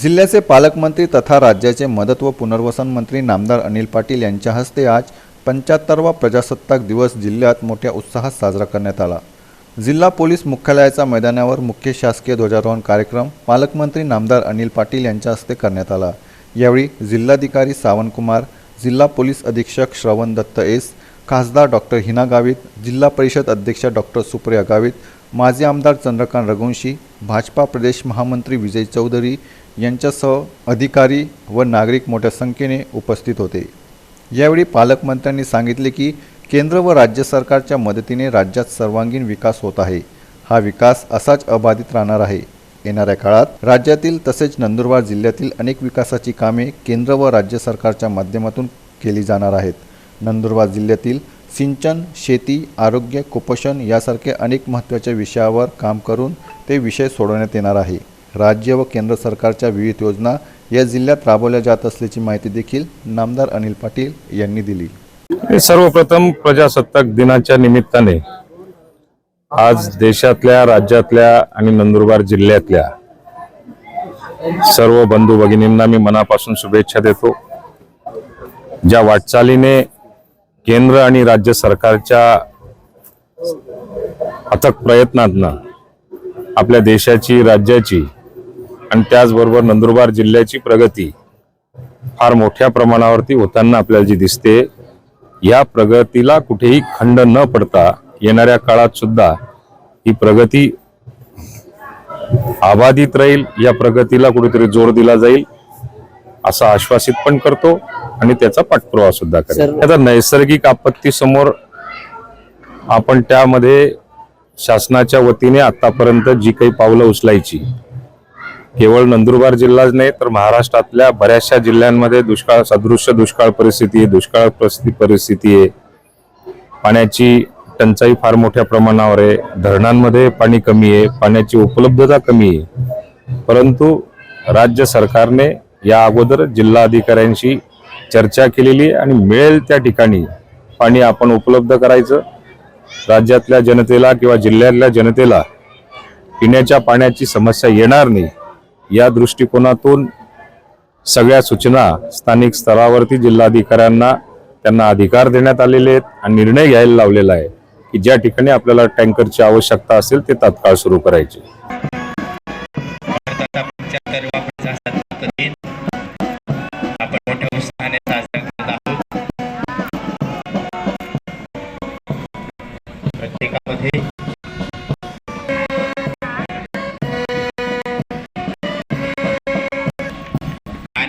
जिल्ह्याचे पालकमंत्री तथा राज्याचे मदत व पुनर्वसन मंत्री नामदार अनिल पाटील यांच्या हस्ते आज पंच्याहत्तरवा प्रजासत्ताक दिवस जिल्ह्यात मोठ्या उत्साहात साजरा करण्यात आला. जिल्हा पोलीस मुख्यालयाच्या मैदानावर मुख्य शासकीय ध्वजारोहण कार्यक्रम पालकमंत्री नामदार अनिल पाटील यांच्या हस्ते करण्यात आला. यावेळी जिल्हाधिकारी सावंतकुमार जिल्हा पोलीस अधीक्षक श्रवण दत्त एस खासदार डॉक्टर हिना गावित जिल्हा परिषद अध्यक्ष डॉक्टर सुप्रिया गावित माजी आमदार चंद्रकांत रघुवंशी भाजपा प्रदेश महामंत्री विजय चौधरी यांच्यासह अधिकारी व नागरिक मोठ्या संख्येने उपस्थित होते. यावेळी पालकमंत्र्यांनी सांगितले की केंद्र व राज्य सरकारच्या मदतीने राज्यात सर्वांगीण विकास होत आहे. हा विकास असाच अबाधित राहणार आहे. येणाऱ्या काळात राज्यातील तसेच नंदुरबार जिल्ह्यातील अनेक विकासाची कामे केंद्र व राज्य सरकारच्या माध्यमातून केली जाणार आहेत. नंदुरबार जिल्ह्यातील सिंचन शेती आरोग्य कुपोषण यासारखे अनेक महत्त्वाच्या विषयावर काम करून ते विषय सोडवण्यात येणार आहे. राज्य व केंद्र सरकारच्या विविध योजना या जिल्ह्यात राबवल्या जात असल्याची माहिती देखील नामदार अनिल पाटील यांनी दिली. सर्वप्रथम प्रजासत्ताक दिनाच्या निमित्ताने आज देशातल्या राज्यातल्या आणि नंदुरबार जिल्ह्यातल्या सर्व बंधू भगिनींना मी मनापासून शुभेच्छा देतो. ज्या वाटचालीने केंद्र आणि राज्य सरकारच्या अथक प्रयत्नातनं आपल्या देशाची राज्याची आणि त्याचबरोबर नंदुरबार जिल्ह्याची प्रगती फार मोठ्या प्रमाणावरती होताना आपल्याला जी दिसते या प्रगतीला कुठेही खंड न पडता येणाऱ्या काळात सुद्धा ही प्रगती आबाधित राहील या प्रगतीला कुठेतरी जोर दिला जाईल असं आश्वासित पण करतो आणि त्याचा पाठपुरावा सुद्धा करेल. आता नैसर्गिक आपत्ती समोर आपण त्यामध्ये शासनाच्या वतीने आतापर्यंत जी काही पावलं उचलायची केवळ नंदुरबार जिल्हाच नाही तर महाराष्ट्रातल्या बऱ्याचशा जिल्ह्यांमध्ये दुष्काळ सदृश्य दुष्काळ परिस्थिती आहे दुष्काळ परिस्थिती परिस्थिती आहे. पाण्याची टंचाई फार मोठ्या प्रमाणावर आहे. धरणांमध्ये पाणी कमी आहे पाण्याची उपलब्धता कमी आहे. परंतु राज्य सरकारने या अगोदर जिल्हा अधिकाऱ्यांशी चर्चा केलेली आणि मिळेल त्या ठिकाणी पाणी आपण उपलब्ध करायचं. राज्यातल्या जनतेला किंवा जिल्ह्यातल्या जनतेला पिण्याच्या पाण्याची समस्या येणार नाही. या दृष्टिकोनातून सगळ्या सूचना स्थानिक स्तरावरती जिल्हाधिकाऱ्यांना त्यांना अधिकार देण्यात आलेले आहेत आणि निर्णय घ्यायला लावलेला आहे की ज्या ठिकाणी आपल्याला टँकरची आवश्यकता असेल ते तात्काळ सुरू करायचे. प्रत्येकामध्ये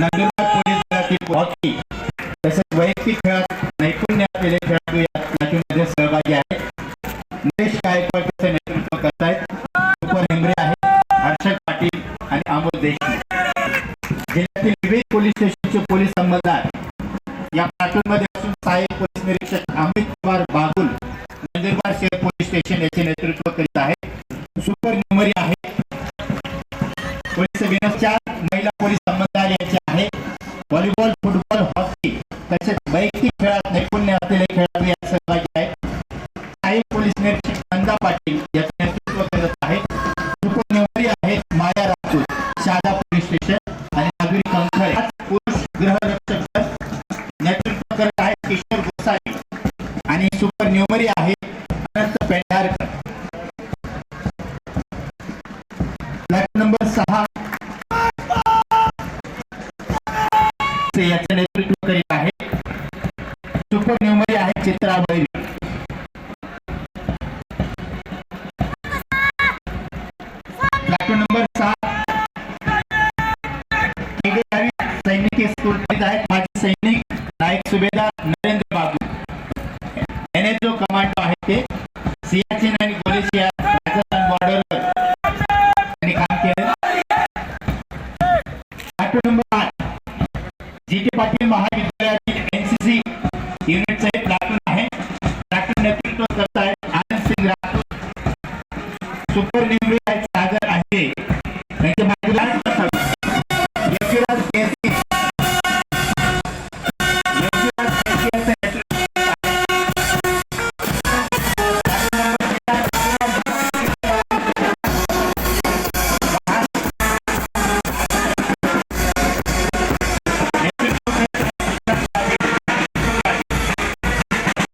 नंदुरबार पोलीस दलातील हॉकी. तसेच वैयक्तिक खेळात नैपुण्य असलेले खेळाडू या मॅचमध्ये सहभागी आहेत. नरेश गायकवाड त्याचे नेतृत्व करतायत? सुपर हेंगरे आहेत. हर्षद पाटील आणि अमोल देशमुख. जिल्ह्यातील विविध पोलीस स्टेशनचे पोलीस अंमलदार. या प्लाटूनमध्ये असून सहाय्यक पोलीस निरीक्षक अमित कुमार बागुल नंदुरबार शहर पोलीस स्टेशन याचे नेतृत्व करीत आहेत. सुपर व्हॉलीबॉल फुटबॉल हॉकी तसेच वैयक्तिक खेळात नैपुण्य असलेले खेळाडू यात सहभागी आहेत. सहाय्यक पोलीस निरीक्षक नंदा पाटील याचे नेतृत्व करत आहेत. उपनिवारी आहेत माया राजपूत शादा पोलीस स्टेशन आणि नागरी कंखर पुरुष गृहरक्षक नेतृत्व करत आहेत किशोर गोसावी आणि सुपर न्युमरी आहे ते याचे नेतृत्व करीत आहे. सुपर न्यूमरी आहे चित्रा वैरी नंबर सात सैनिकी स्कूल आहेत. माजी सैनिक नायक सुभेदार Türkiye'den